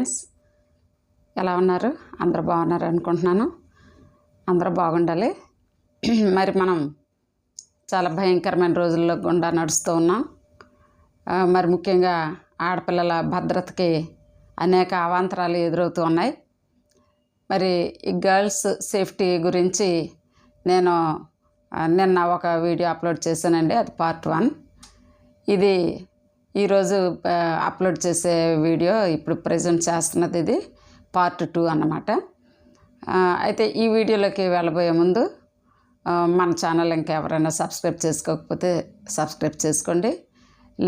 Friends ఎలా ఉన్నారు? అందరూ బాగున్నారు అనుకుంటున్నాను. అందరూ బాగుండాలి. మరి మనం చాలా భయంకరమైన రోజుల్లో గుండా నడుస్తూ ఉన్నాం. మరి ముఖ్యంగా ఆడపిల్లల భద్రతకి అనేక అవాంతరాలు ఎదురవుతూ ఉన్నాయి. మరి ఈ గర్ల్స్ సేఫ్టీ గురించి నేను నిన్న ఒక వీడియో అప్లోడ్ చేశానండి. అది పార్ట్ వన్. ఇది ఈరోజు అప్లోడ్ చేసే వీడియో ఇప్పుడు ప్రజెంట్ చేస్తున్నది ఇది పార్ట్ టూ అన్నమాట. అయితే ఈ వీడియోలోకి వెళ్ళబోయే ముందు మన ఛానల్ ఇంకా ఎవరైనా సబ్స్క్రైబ్ చేసుకోకపోతే సబ్స్క్రైబ్ చేసుకోండి.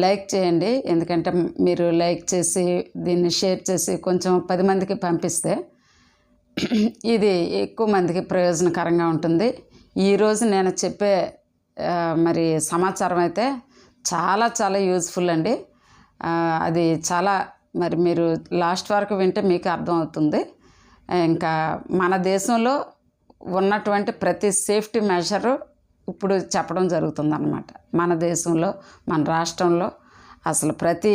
లైక్ చేయండి ఎందుకంటే మీరు లైక్ చేసి దీన్ని షేర్ చేసి కొంచెం పది మందికి పంపిస్తే ఇది ఎక్కువ మందికి ప్రయోజనకరంగా ఉంటుంది. ఈరోజు నేను చెప్పే మరి సమాచారం అయితే చాలా చాలా యూజ్ఫుల్ అండి. అది చాలా మరి మీరు లాస్ట్ వరకు వింటే మీకు అర్థమవుతుంది. ఇంకా మన దేశంలో ఉన్నటువంటి ప్రతి సేఫ్టీ మెజరు ఇప్పుడు చెప్పడం జరుగుతుందన్నమాట. మన దేశంలో మన రాష్ట్రంలో అసలు ప్రతి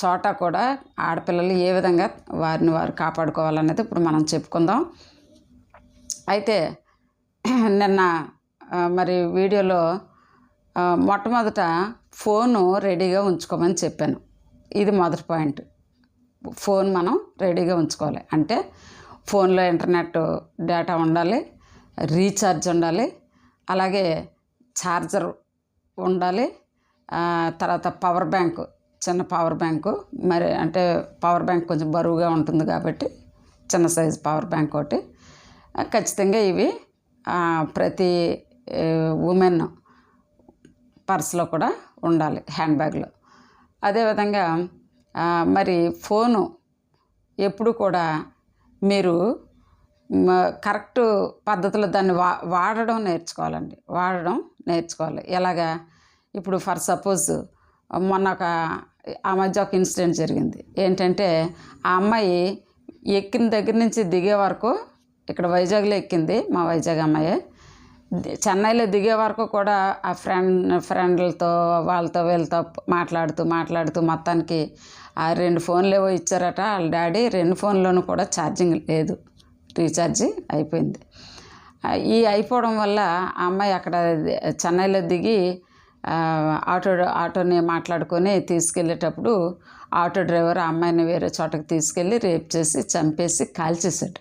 చోట కూడా ఆడపిల్లలు ఏ విధంగా వారిని వారు కాపాడుకోవాలనేది ఇప్పుడు మనం చెప్పుకుందాం. అయితే నిన్న మరి వీడియోలో మొట్టమొదట ఫోను రెడీగా ఉంచుకోమని చెప్పాను. ఇది మొదటి పాయింట్. ఫోన్ మనం రెడీగా ఉంచుకోవాలి. అంటే ఫోన్లో ఇంటర్నెట్ డేటా ఉండాలి రీఛార్జ్ ఉండాలి అలాగే ఛార్జర్ ఉండాలి తర్వాత పవర్ బ్యాంకు చిన్న పవర్ బ్యాంకు మరి అంటే పవర్ బ్యాంక్ కొంచెం బరువుగా ఉంటుంది కాబట్టి చిన్న సైజు పవర్ బ్యాంక్ ఒకటి. ఖచ్చితంగా ఇవి ప్రతి ఉమెన్ పర్స్లో కూడా ఉండాలి హ్యాండ్ బ్యాగ్లో. అదేవిధంగా మరి ఫోను ఎప్పుడు కూడా మీరు కరెక్ట్ పద్ధతిలో దాన్ని వా వాడడం నేర్చుకోవాలండి. వాడడం నేర్చుకోవాలి. ఎలాగా? ఇప్పుడు ఫర్ సపోజ్ మొన్న ఒక ఆ మధ్య ఒక ఇన్సిడెంట్ జరిగింది. ఏంటంటే ఆ అమ్మాయి ఎక్కిన దగ్గర నుంచి దిగే వరకు ఇక్కడ వైజాగ్లో ఎక్కింది మా వైజాగ్ అమ్మాయి. చెన్నైలో దిగే వరకు కూడా ఆ ఫ్రెండ్ ఫ్రెండ్లతో వాళ్ళతో వీళ్ళతో మాట్లాడుతూ మాట్లాడుతూ మొత్తానికి ఆ రెండు ఫోన్లు ఏవో ఇచ్చారట వాళ్ళ డాడీ. రెండు ఫోన్లోనూ కూడా ఛార్జింగ్ లేదు. రీఛార్జ్ అయిపోయింది. ఈ అయిపోవడం వల్ల ఆ అమ్మాయి అక్కడ చెన్నైలో దిగి ఆటో ఆటోని మాట్లాడుకొని తీసుకెళ్ళేటప్పుడు ఆటో డ్రైవర్ ఆ అమ్మాయిని వేరే చోటకి తీసుకెళ్ళి రేప్ చేసి చంపేసి కాల్చేశాడు.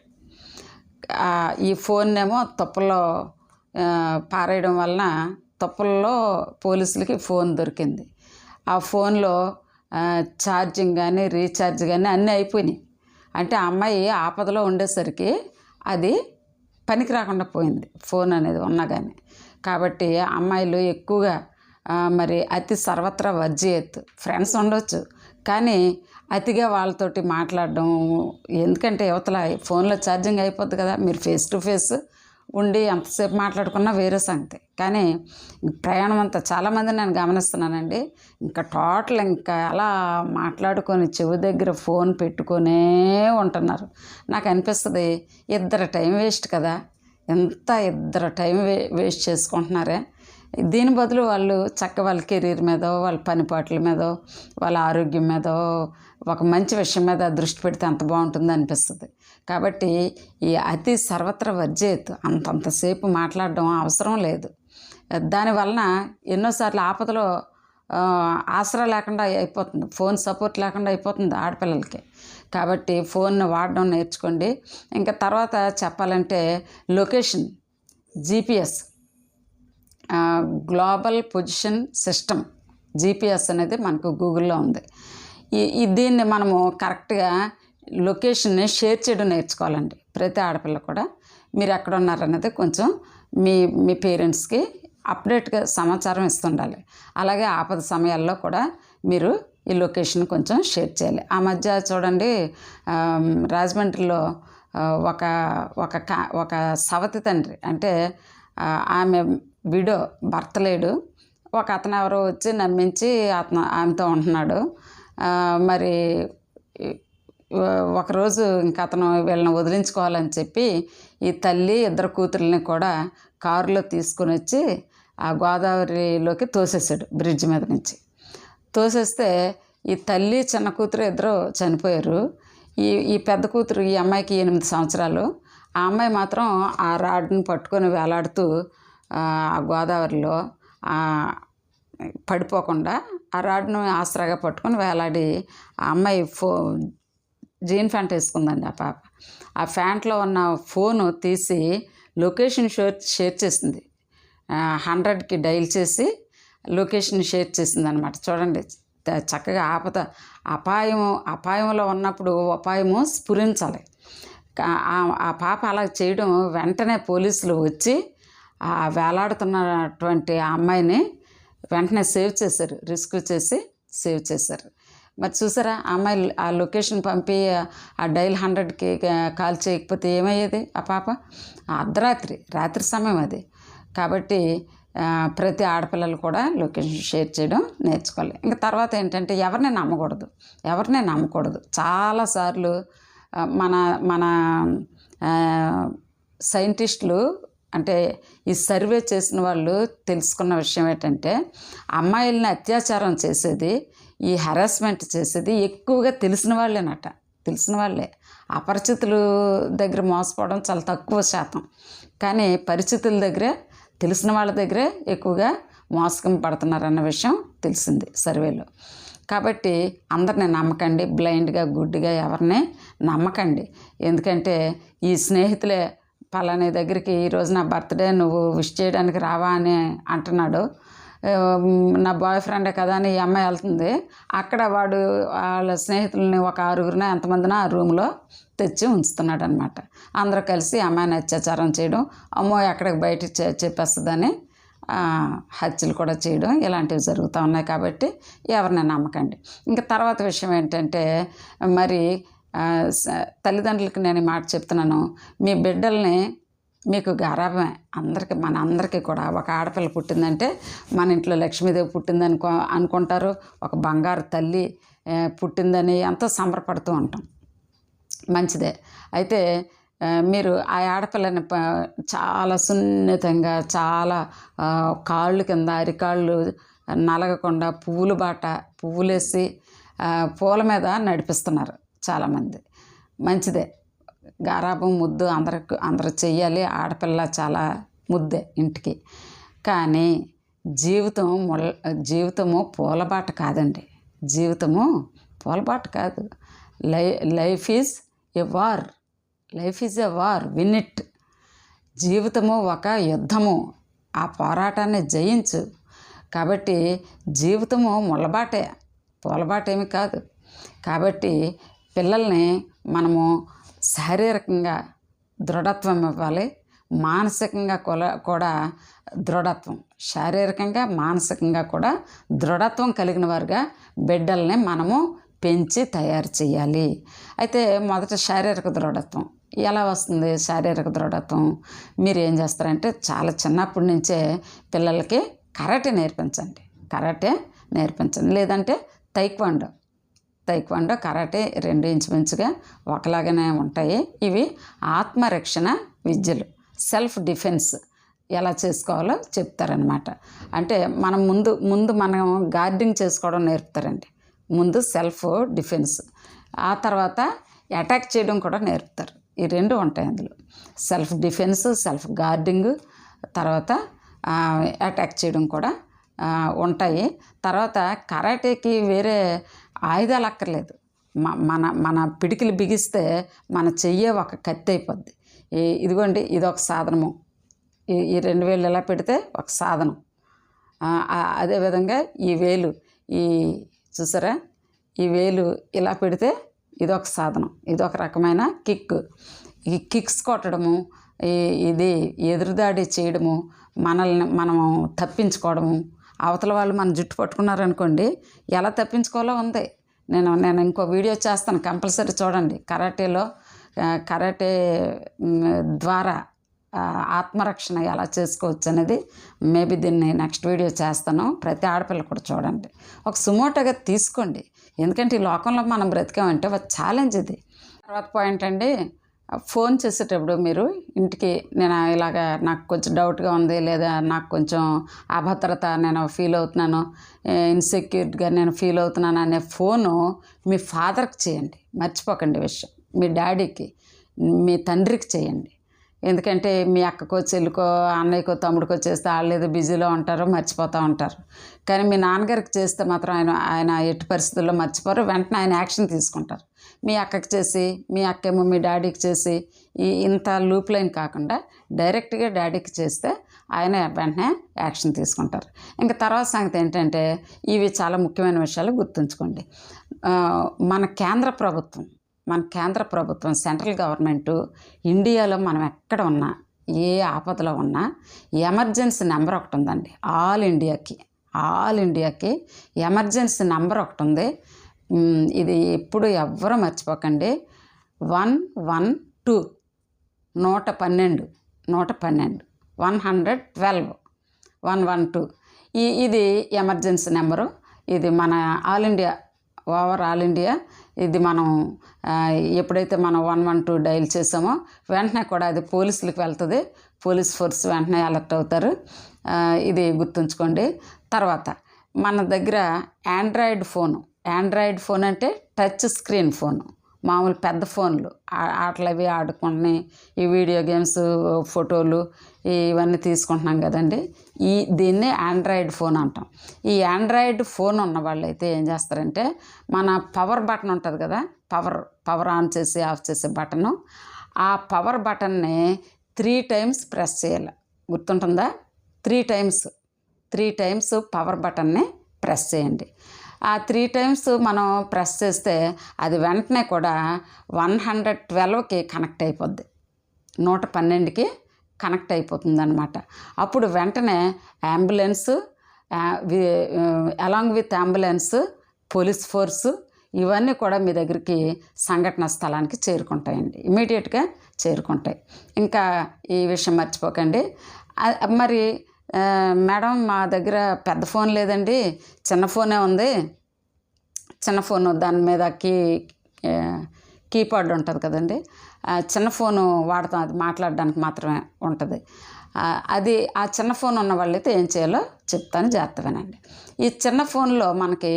ఈ ఫోన్నేమో తప్పులో పారేయడం వలన తప్పుల్లో పోలీసులకి ఫోన్ దొరికింది. ఆ ఫోన్లో ఛార్జింగ్ కానీ రీఛార్జ్ కానీ అన్నీ అయిపోయినాయి. అంటే ఆ అమ్మాయి ఆపదలో ఉండేసరికి అది పనికి రాకుండా పోయింది ఫోన్ అనేది ఉన్నా కానీ కాబట్టి అమ్మాయిలు ఎక్కువగా మరి అతి సర్వత్రా వర్జీయత్తు ఫ్రెండ్స్ ఉండొచ్చు. కానీ అతిగా వాళ్ళతోటి మాట్లాడడం ఎందుకంటే యువతల ఫోన్లో ఛార్జింగ్ అయిపోద్ది కదా మీరు ఫేస్ టు ఫేస్ ఉండి ఎంతసేపు మాట్లాడుకున్నా వేరే సంగతి. కానీ ప్రయాణం అంతా చాలామంది నేను గమనిస్తున్నానండి. ఇంకా టోటల్ ఇంకా అలా మాట్లాడుకొని చెవి దగ్గర ఫోన్ పెట్టుకొనే ఉంటున్నారు. నాకు అనిపిస్తుంది ఇద్దరు టైం వేస్ట్ కదా. ఎంత ఇద్దరు టైం వే వేస్ట్ చేసుకుంటున్నారే. దీని బదులు వాళ్ళు చక్క వాళ్ళ కెరీర్ మీద వాళ్ళ పనిపాట్ల మీదో వాళ్ళ ఆరోగ్యం మీదో ఒక మంచి విషయం మీద దృష్టి పెడితే ఎంత బాగుంటుందో అనిపిస్తుంది. కాబట్టి ఈ అతి సర్వత్ర వర్జేత్ అంతంతసేపు మాట్లాడడం అవసరం లేదు. దానివలన ఎన్నోసార్లు ఆపదలో ఆసరా లేకుండా అయిపోతుంది ఫోన్ సపోర్ట్ లేకుండా అయిపోతుంది ఆడపిల్లలకి. కాబట్టి ఫోన్ వాడడం నేర్చుకోండి. ఇంకా తర్వాత చెప్పాలంటే location GPS global position system GPS అనేది మనకు గూగుల్లో ఉంది. ఈ దీన్ని మనము కరెక్ట్గా లొకేషన్ని షేర్ చేయడం నేర్చుకోవాలండి. ప్రతి ఆడపిల్ల కూడా. మీరు ఎక్కడ ఉన్నారన్నది కొంచెం మీ మీ పేరెంట్స్కి అప్డేట్గా సమాచారం ఇస్తుండాలి. అలాగే ఆపద సమయాల్లో కూడా మీరు ఈ లొకేషన్ కొంచెం షేర్ చేయాలి. ఆ మధ్య చూడండి రాజమండ్రిలో ఒక ఒక కా ఒక సవతి తండ్రి అంటే ఆమె విడో భర్త లేడు. ఒక అతను ఎవరో వచ్చి నమ్మించి అతను ఆమెతో ఉంటున్నాడు. మరి ఒకరోజు ఇంక అతను వీళ్ళని వదిలించుకోవాలని చెప్పి ఈ తల్లి ఇద్దరు కూతుర్ని కూడా కారులో తీసుకొని వచ్చి ఆ గోదావరిలోకి తోసేసాడు బ్రిడ్జ్ మీద నుంచి. తోసేస్తే ఈ తల్లి చిన్న కూతురు ఇద్దరు చనిపోయారు. ఈ ఈ పెద్ద కూతురు ఈ అమ్మాయికి ఎనిమిది సంవత్సరాలు. ఆ అమ్మాయి మాత్రం ఆ రాడ్ని పట్టుకొని వేలాడుతూ ఆ గోదావరిలో పడిపోకుండా ఆ రాడ్ను ఆసరాగా పట్టుకొని వేలాడి ఆ అమ్మాయి ఫో జీన్ ప్యాంట్ వేసుకుందండి ఆ పాప. ఆ ప్యాంట్లో ఉన్న ఫోను తీసి లొకేషన్ షేర్ షేర్ చేసింది. హండ్రెడ్కి డైల్ చేసి లొకేషన్ షేర్ చేసింది అనమాట చూడండి చక్కగా ఆపద అపాయం అపాయంలో ఉన్నప్పుడు అపాయము స్ఫురించాలి. ఆ- ఆ పాప అలా చేయడం వెంటనే పోలీసులు వచ్చి ఆ వేలాడుతున్నటువంటి ఆ అమ్మాయిని వెంటనే సేవ్ చేశారు రిస్క్ చేసి సేవ్ చేశారు. మరి చూసారా? ఆ అమ్మాయి ఆ లొకేషన్ పంపి ఆ డైల్ హండ్రెడ్కి కాల్ చేయకపోతే ఏమయ్యేది? ఆ పాప? అర్ధరాత్రి రాత్రి సమయం అది. కాబట్టి ప్రతి ఆడపిల్లలు కూడా లొకేషన్ షేర్ చేయడం నేర్చుకోవాలి. ఇంకా తర్వాత ఏంటంటే ఎవరిని నమ్మకూడదు. ఎవరిని నమ్మకూడదు. చాలాసార్లు మన మన సైంటిస్టులు అంటే ఈ సర్వే చేసిన వాళ్ళు తెలుసుకున్న విషయం ఏంటంటే అమ్మాయిల్ని అత్యాచారం చేసేది ఈ హెరాస్మెంట్ చేసేది ఎక్కువగా తెలిసిన వాళ్ళేనట. తెలిసిన వాళ్ళే. అపరిచితుల దగ్గర మోసపోవడం చాలా తక్కువ శాతం. కానీ పరిచితుల దగ్గరే తెలిసిన వాళ్ళ దగ్గరే ఎక్కువగా మోసకం పడుతున్నారన్న విషయం తెలిసింది సర్వేలో. కాబట్టి అందరిని నమ్మకండి బ్లైండ్గా గుడ్డిగా ఎవరిని నమ్మకండి. ఎందుకంటే ఈ స్నేహితులే పలాని దగ్గరికి ఈరోజు నా బర్త్డే నువ్వు విష్ చేయడానికి రావా అని అంటున్నాడు. నా బాయ్ ఫ్రెండే కదా అని ఈ అమ్మాయి వెళ్తుంది. అక్కడ వాడు వాళ్ళ స్నేహితులని ఒక ఆరుగురిన ఎంతమందినో ఆ రూమ్లో తెచ్చి ఉంచుతున్నాడు అనమాట అందరూ కలిసి అమ్మాయిని అత్యాచారం చేయడం అమ్మో ఎక్కడికి బయట చె చెప్పేస్తుందని హత్యలు కూడా చేయడం ఇలాంటివి జరుగుతూ ఉన్నాయి కాబట్టి ఎవరిని నమ్మకండి. ఇంకా తర్వాత విషయం ఏంటంటే మరి తల్లిదండ్రులకి నేను ఈ మాట చెప్తున్నాను. మీ బిడ్డల్ని మీకు గర్వమే. అందరికీ మన అందరికీ కూడా ఒక ఆడపిల్ల పుట్టిందంటే మన ఇంట్లో లక్ష్మీదేవి పుట్టిందనుకో అనుకుంటారు. ఒక బంగారు తల్లి పుట్టిందని ఎంతో సంబరపడుతూ ఉంటాం. మంచిదే. అయితే మీరు ఆ ఆడపిల్లని చాలా సున్నితంగా చాలా కాళ్ళు కింద అరికాళ్ళు నలగకుండా పువ్వులు బాట పువ్వులేసి పూల మీద నడిపిస్తున్నారు చాలామంది. మంచిదే. గారాబం ముద్దు అందరికి అందరూ చెయ్యాలి. ఆడపిల్ల చాలా ముద్దే ఇంటికి. కానీ జీవితం మొల్ జీవితము పూలబాట కాదండి. జీవితము పూలబాట కాదు. లై life is a war. Life is a war. Win it. జీవితము ఒక యుద్ధము. ఆ పోరాటాన్ని జయించు. కాబట్టి జీవితము ముళ్ళబాటే పూలబాటేమి కాదు. కాబట్టి పిల్లల్ని మనము శారీరకంగా దృఢత్వం ఇవ్వాలి. మానసికంగా కూడా కూడా దృఢత్వం. శారీరకంగా మానసికంగా కూడా దృఢత్వం కలిగిన వారుగా బిడ్డల్ని మనము పెంచి తయారు చేయాలి. అయితే మొదట శారీరక దృఢత్వం. ఎలా వస్తుంది శారీరక దృఢత్వం? మీరు ఏం చేస్తారంటే చాలా చిన్నప్పటి నుంచే పిల్లలకి కరాటే నేర్పించండి. కరాటే నేర్పించండి. లేదంటే తైక్వాండో. తైక్వాండో కరాటే రెండు ఇంచుమించుగా ఒకలాగానే ఉంటాయి. ఇవి ఆత్మరక్షణ విద్యలు. సెల్ఫ్ డిఫెన్స్ ఎలా చేసుకోవాలో చెప్తారనమాట అంటే మనం ముందు ముందు మనం గార్డింగ్ చేసుకోవడం నేర్పుతారండి. ముందు సెల్ఫ్ డిఫెన్స్. ఆ తర్వాత అటాక్ చేయడం కూడా నేర్పుతారు. ఈ రెండు ఉంటాయి అందులో. సెల్ఫ్ డిఫెన్స్ సెల్ఫ్ గార్డింగ్ తర్వాత అటాక్ చేయడం కూడా ఉంటాయి. తర్వాత కరాటేకి వేరే ఆయుధాలు అక్కర్లేదు మ- మన మన పిడికిలు బిగిస్తే మన చెయ్యే ఒక కత్తి అయిపోద్ది. ఈ ఇదిగోండి ఇది ఒక సాధనము. ఈ ఈ రెండు వేలు ఇలా పెడితే ఒక సాధనం. అదేవిధంగా ఈ వేలు ఈ చూసారా? ఈ వేలు ఇలా పెడితే ఇదొక సాధనం. ఇదొక రకమైన కిక్. ఈ కిక్స్ కొట్టడము ఈ ఇది ఎదురుదాడి చేయడము మనల్ని మనము తప్పించుకోవడము అవతల వాళ్ళు మన జుట్టు పట్టుకున్నారనుకోండి ఎలా తప్పించుకోవాలో ఉంది. నేను నేను ఇంకో వీడియో చేస్తాను కంపల్సరీ చూడండి. కరాటేలో కరాటే ద్వారా ఆత్మరక్షణ ఎలా చేసుకోవచ్చు అనేది మేబీ దీన్ని నెక్స్ట్ వీడియో చేస్తాను. ప్రతి ఆడపిల్ల కూడా చూడండి. ఒక సుమోటోగా తీసుకోండి. ఎందుకంటే ఈ లోకంలో మనం బ్రతికామంటే ఒక ఛాలెంజ్ ఇది. తర్వాత పాయింట్ అండి ఫోన్ చేసేటప్పుడు మీరు ఇంటికి నేను ఇలాగ నాకు కొంచెం డౌట్గా ఉంది లేదా నాకు కొంచెం అభద్రత నేను ఫీల్ అవుతున్నాను ఇన్సెక్యూర్గా నేను ఫీల్ అవుతున్నాను అనే ఫోను మీ ఫాదర్కి చేయండి. మర్చిపోకండి విషయం. మీ డాడీకి మీ తండ్రికి చేయండి. ఎందుకంటే మీ అక్కకో చెల్లికో అన్నయ్యకో తమ్ముడికో చేస్తే వాళ్ళు ఏదో బిజీలో ఉంటారో మర్చిపోతూ ఉంటారు. కానీ మీ నాన్నగారికి చేస్తే మాత్రం ఆయన ఆయన ఎట్టి పరిస్థితుల్లో మర్చిపోరు. వెంటనే ఆయన యాక్షన్ తీసుకుంటారు. మీ అక్కకి చేసి మీ అక్కేమో మీ డాడీకి చేసి ఈ ఇంత లూప్ లైన్ కాకుండా డైరెక్ట్గా డాడీకి చేస్తే ఆయన వెంటనే యాక్షన్ తీసుకుంటారు. ఇంకా తర్వాత సంగతి ఏంటంటే ఇవి చాలా ముఖ్యమైన విషయాలు గుర్తుంచుకోండి. మన కేంద్ర ప్రభుత్వం మన కేంద్ర ప్రభుత్వం సెంట్రల్ గవర్నమెంట్ ఇండియాలో మనం ఎక్కడ ఉన్నా ఏ ఆపదలో ఉన్నా ఎమర్జెన్సీ నెంబర్ ఒకటి ఉందండి. ఆల్ ఇండియాకి ఆల్ ఇండియాకి ఎమర్జెన్సీ నెంబర్ ఒకటి ఉంది. ఇది ఎప్పుడు ఎవ్వరూ మర్చిపోకండి. One one two. నూట పన్నెండు. నూట పన్నెండు. One hundred twelve. One one two. ఈ ఇది ఎమర్జెన్సీ నెంబరు. ఇది మన all India over all India. ఇది మనం ఎప్పుడైతే మనం వన్ వన్ టూ డైల్ చేసామో వెంటనే కూడా అది పోలీసులకు వెళ్తుంది. పోలీస్ ఫోర్స్ వెంటనే అలర్ట్ అవుతారు. ఇది గుర్తుంచుకోండి. తర్వాత మన దగ్గర ఆండ్రాయిడ్ ఫోను. ఆండ్రాయిడ్ ఫోన్ అంటే టచ్ స్క్రీన్ ఫోన్ మామూలు పెద్ద ఫోన్లు ఆటలు అవి ఆడుకుని ఈ వీడియో గేమ్స్ ఫోటోలు ఇవన్నీ తీసుకుంటున్నాం కదండి. ఈ దీన్ని ఆండ్రాయిడ్ ఫోన్ అంటాం. ఈ ఆండ్రాయిడ్ ఫోన్ ఉన్న వాళ్ళు అయితే ఏం చేస్తారంటే మన పవర్ బటన్ ఉంటుంది కదా పవర్ పవర్ ఆన్ చేసి ఆఫ్ చేసే బటను ఆ పవర్ బటన్ని త్రీ టైమ్స్ ప్రెస్ చేయాలి. గుర్తుంటుందా? Three times three times power బటన్ని ప్రెస్ చేయండి. ఆ త్రీ టైమ్స్ మనం ప్రెస్ చేస్తే అది వెంటనే కూడా వన్ హండ్రెడ్ ట్వెల్వ్కి కనెక్ట్ అయిపోద్ది. నూట పన్నెండుకి కనెక్ట్ అయిపోతుంది అనమాట అప్పుడు వెంటనే ambulance along with ambulance police force ఇవన్నీ కూడా మీ దగ్గరికి సంఘటన స్థలానికి చేరుకుంటాయండి. ఇమీడియట్గా చేరుకుంటాయి. ఇంకా ఈ విషయం మర్చిపోకండి. మరి మేడం మా దగ్గర పెద్ద ఫోన్ లేదండి. చిన్న ఫోనే ఉంది. చిన్న ఫోను దాని మీద కీ కీప్యాడ్ ఉంటుంది కదండి. ఆ చిన్న ఫోను వాడతాం. అది మాట్లాడడానికి మాత్రమే ఉంటుంది. అది ఆ చిన్న ఫోన్ ఉన్న వాళ్ళైతే ఏం చేయాలో చెప్తాను జాగ్రత్త వినండి ఈ చిన్న ఫోన్లో మనకి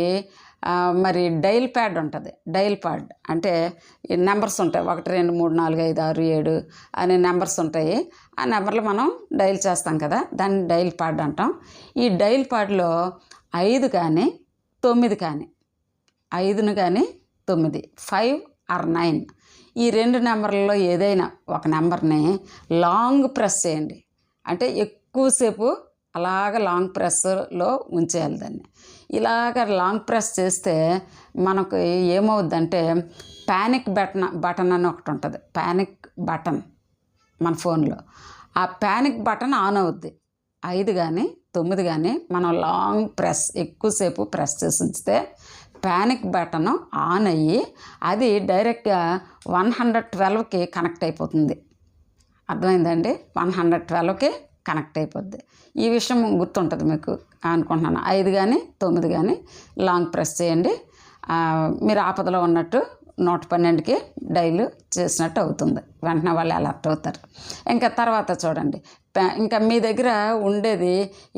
మరి డైల్ ప్యాడ్ ఉంటుంది. డైల్ ప్యాడ్ అంటే ఈ నెంబర్స్ ఉంటాయి. ఒకటి రెండు మూడు నాలుగు ఐదు ఆరు ఏడు అనే నెంబర్స్ ఉంటాయి. ఆ నెంబర్లు మనం డైల్ చేస్తాం కదా దాన్ని డైల్ ప్యాడ్ అంటాం. ఈ డైల్ ప్యాడ్లో ఐదు కానీ తొమ్మిది కానీ ఐదును కానీ తొమ్మిది ఫైవ్ ఆర్ నైన్. ఈ రెండు నెంబర్లలో ఏదైనా ఒక నెంబర్ని లాంగ్ ప్రెస్ చేయండి. అంటే ఎక్కువసేపు అలాగ లాంగ్ ప్రెస్లో ఉంచేయాలి దాన్ని. ఇలాగ లాంగ్ ప్రెస్ చేస్తే మనకు ఏమవుద్దంటే ప్యానిక్ బటన్ బటన్ అని ఒకటి ఉంటుంది. ప్యానిక్ బటన్ మన ఫోన్లో. ఆ ప్యానిక్ బటన్ ఆన్ అవుద్ది. ఐదు కానీ తొమ్మిది కానీ మనం లాంగ్ ప్రెస్ ఎక్కువసేపు ప్రెస్ చేసి ఉంచితే ప్యానిక్ బటన్ ఆన్ అయ్యి అది డైరెక్ట్గా వన్ హండ్రెడ్ ట్వెల్వ్కి కనెక్ట్ అయిపోతుంది. అర్థమైందండి వన్ హండ్రెడ్ ట్వెల్వ్కి కనెక్ట్ అయిపోద్ది. ఈ విషయం గుర్తుంటుంది మీకు అనుకుంటున్నాను. ఐదు కానీ తొమ్మిది కానీ లాంగ్ ప్రెస్ చేయండి. మీరు ఆపదలో ఉన్నట్టు నూట పన్నెండుకి డైల్ చేసినట్టు అవుతుంది. వెంటనే వాళ్ళు అలర్ట్ అవుతారు. ఇంకా తర్వాత చూడండి. ఇంకా మీ దగ్గర ఉండేది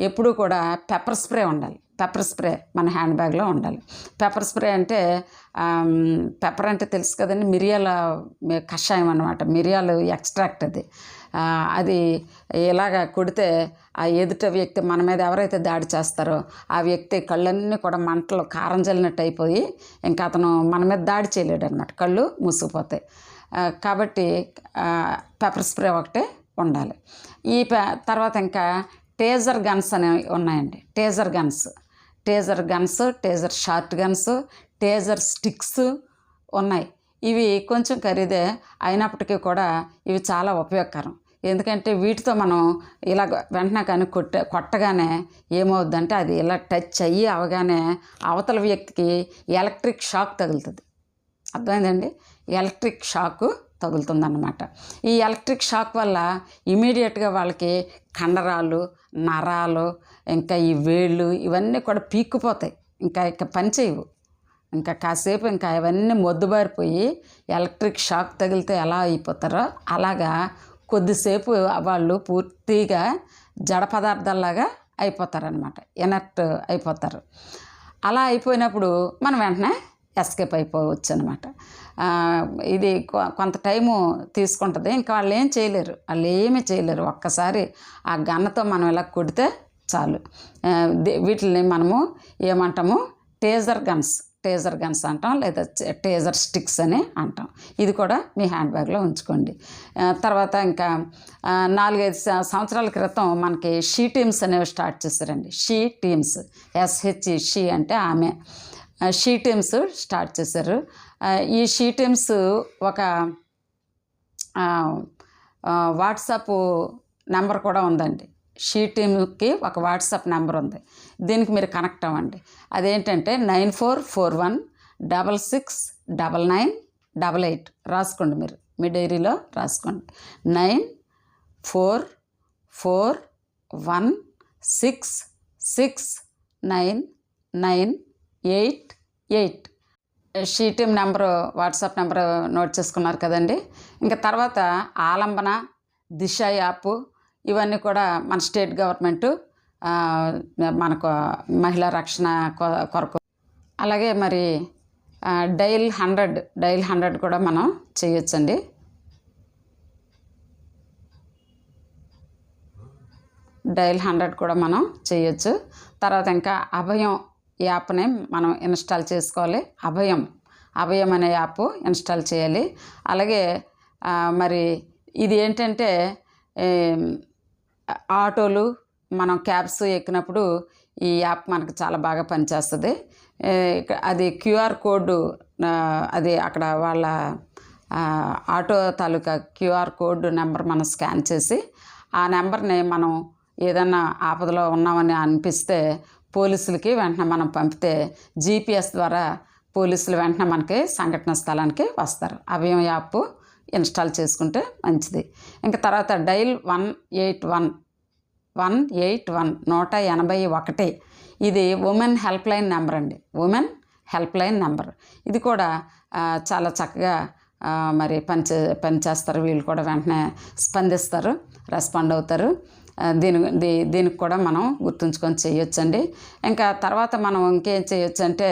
ఎప్పుడూ కూడా పెప్పర్ స్ప్రే ఉండాలి. పెప్పర్ స్ప్రే మన హ్యాండ్ బ్యాగ్లో ఉండాలి. పెప్పర్ స్ప్రే అంటే పెప్పర్ అంటే తెలుసు కదండి మిరియాల కషాయం అనమాట మిరియాలు ఎక్స్ట్రాక్ట్ అది. అది ఇలాగ కొడితే ఆ ఎదుట వ్యక్తి మన మీద ఎవరైతే దాడి చేస్తారో ఆ వ్యక్తి కళ్ళన్నీ కూడా మంటలు కారం చల్లినట్టు అయిపోయి ఇంకా అతను మన మీద దాడి చేయలేడు అనమాట కళ్ళు మూసుకుపోతాయి. కాబట్టి పెప్పర్ స్ప్రే ఒకటే ఉండాలి. ఈ ప- తర్వాత ఇంకా టేజర్ గన్స్ అనేవి ఉన్నాయండి. Taser guns. Taser guns taser short guns taser sticks ఉన్నాయి. ఇవి కొంచెం ఖరీదే అయినప్పటికీ కూడా ఇవి చాలా ఉపయోగకరం. ఎందుకంటే వీటితో మనం ఇలా వెంటనే కానీ కొట్ట కొట్టగానే ఏమవుద్దంటే అది ఇలా టచ్ అయ్యి అవగానే అవతల వ్యక్తికి ఎలక్ట్రిక్ షాక్ తగులుతుంది. అర్థమైందండి? ఎలక్ట్రిక్ షాక్ తగులుతుందన్నమాట. ఈ ఎలక్ట్రిక్ షాక్ వల్ల ఇమీడియట్గా వాళ్ళకి కండరాలు నరాలు ఇంకా ఈ వేళ్ళు ఇవన్నీ కూడా పీక్కుపోతాయి. ఇంకా ఇక పని చేయవు. ఇంకా కాసేపు ఇంకా అవన్నీ మొద్దుబారిపోయి ఎలక్ట్రిక్ షాక్ తగిలితే ఎలా అయిపోతారో అలాగా కొద్దిసేపు వాళ్ళు పూర్తిగా జడ పదార్థాల్లాగా అయిపోతారనమాట ఎనర్ట్ అయిపోతారు. అలా అయిపోయినప్పుడు మనం వెంటనే ఎస్కేప్ అయిపోవచ్చు అనమాట ఇది కొ- కొంత టైము తీసుకుంటుంది. ఇంకా వాళ్ళు ఏం చేయలేరు. వాళ్ళు ఏమీ చేయలేరు. ఒక్కసారి ఆ గన్నతో మనం ఇలా కొడితే చాలు. వీటిని మనము ఏమంటాము? టేజర్ గన్స్ టేజర్ గన్స్ అంటాం లేదా టేజర్ స్టిక్స్ అని అంటాం. ఇది కూడా మీ హ్యాండ్ బ్యాగ్లో ఉంచుకోండి. తర్వాత ఇంకా నాలుగైదు సంవత్సరాల క్రితం మనకి షీ టీమ్స్ అనేవి స్టార్ట్ చేశారండి. She teams S H E she అంటే ఆమె. షీ టీమ్స్ స్టార్ట్ చేశారు. ఈ షీ టీమ్స్ ఒక వాట్సాప్ నెంబర్ కూడా ఉందండి. షీ టీమ్కి ఒక వాట్సాప్ నెంబర్ ఉంది. దీనికి మీరు కనెక్ట్ అవ్వండి. అదేంటంటే nine four four one double six double nine double eight రాసుకోండి మీరు. మీ డైరీలో రాసుకోండి. Nine four four one six six nine nine eight eight. She team number WhatsApp number note చేసుకున్నారు కదండి. ఇంకా తర్వాత ఆలంబన దిశ యాప్ ఇవన్నీ కూడా మన స్టేట్ గవర్నమెంట్ మనకు మహిళా రక్షణ కొ- కొరకు. అలాగే మరి డైల్ హండ్రెడ్ డైల్ హండ్రెడ్ కూడా మనం చేయొచ్చండి. డైల్ హండ్రెడ్ కూడా మనం చేయొచ్చు. తర్వాత ఇంకా అభయం యాప్ని మనం ఇన్స్టాల్ చేసుకోవాలి. అభయం. అభయం అనే యాప్ ఇన్స్టాల్ చేయాలి. అలాగే మరి ఇది ఏంటంటే ఆటోలు మనం క్యాబ్స్ ఎక్కినప్పుడు ఈ యాప్ మనకు చాలా బాగా పనిచేస్తుంది. అది క్యూఆర్ కోడ్ అది అక్కడ వాళ్ళ ఆటో తాలూకా క్యూఆర్ కోడ్ నెంబర్ మనం స్కాన్ చేసి ఆ నెంబర్ని మనం ఏదన్నా ఆపదలో ఉన్నామని అనిపిస్తే పోలీసులకి వెంటనే మనం పంపితే జీపీఎస్ ద్వారా పోలీసులు వెంటనే మనకి సంఘటన స్థలానికి వస్తారు. అభయం యాప్ ఇన్స్టాల్ చేసుకుంటే మంచిది. ఇంకా తర్వాత dial one eight one one eight one నూట ఎనభై ఒకటి. ఇది ఉమెన్ హెల్ప్ లైన్ నెంబర్ అండి. Women helpline number. ఇది కూడా చాలా చక్కగా మరి పనిచే పనిచేస్తారు. వీళ్ళు కూడా వెంటనే స్పందిస్తారు రెస్పాండ్ అవుతారు. దీని దీ దీనికి కూడా మనం గుర్తుంచుకొని చేయొచ్చండి. ఇంకా తర్వాత మనం ఇంకేం చేయొచ్చు అంటే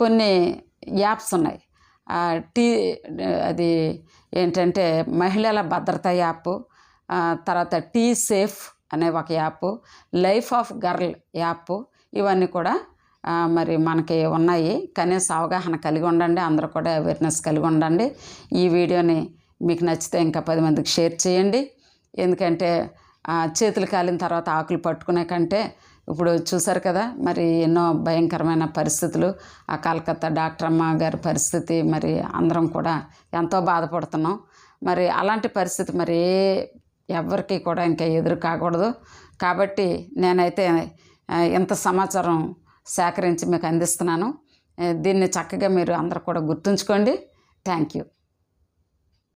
కొన్ని యాప్స్ ఉన్నాయి. టీ అది ఏంటంటే మహిళల భద్రత యాప్ తర్వాత టీ సేఫ్ అనే ఒక app life of girl app ఇవన్నీ కూడా మరి మనకి ఉన్నాయి. కనీస అవగాహన కలిగి ఉండండి అందరూ కూడా అవేర్నెస్ కలిగి ఉండండి. ఈ వీడియోని మీకు నచ్చితే ఇంకా పది మందికి షేర్ చేయండి. ఎందుకంటే చేతులు కాలిన తర్వాత ఆకులు పట్టుకునే కంటే ఇప్పుడు చూసారు కదా మరి ఎన్నో భయంకరమైన పరిస్థితులు. ఆ కలకత్తా డాక్టర్ అమ్మ గారి పరిస్థితి మరి అందరం కూడా ఎంతో బాధపడుతున్నాం. మరి అలాంటి పరిస్థితి మరి ఎవరికి కూడా ఇంకా ఎదురు కాకూడదు. కాబట్టి నేనైతే ఇంత సమాచారం సేకరించి మీకు అందిస్తున్నాను. దీన్ని చక్కగా మీరు అందరు కూడా గుర్తుంచుకోండి. Thank you.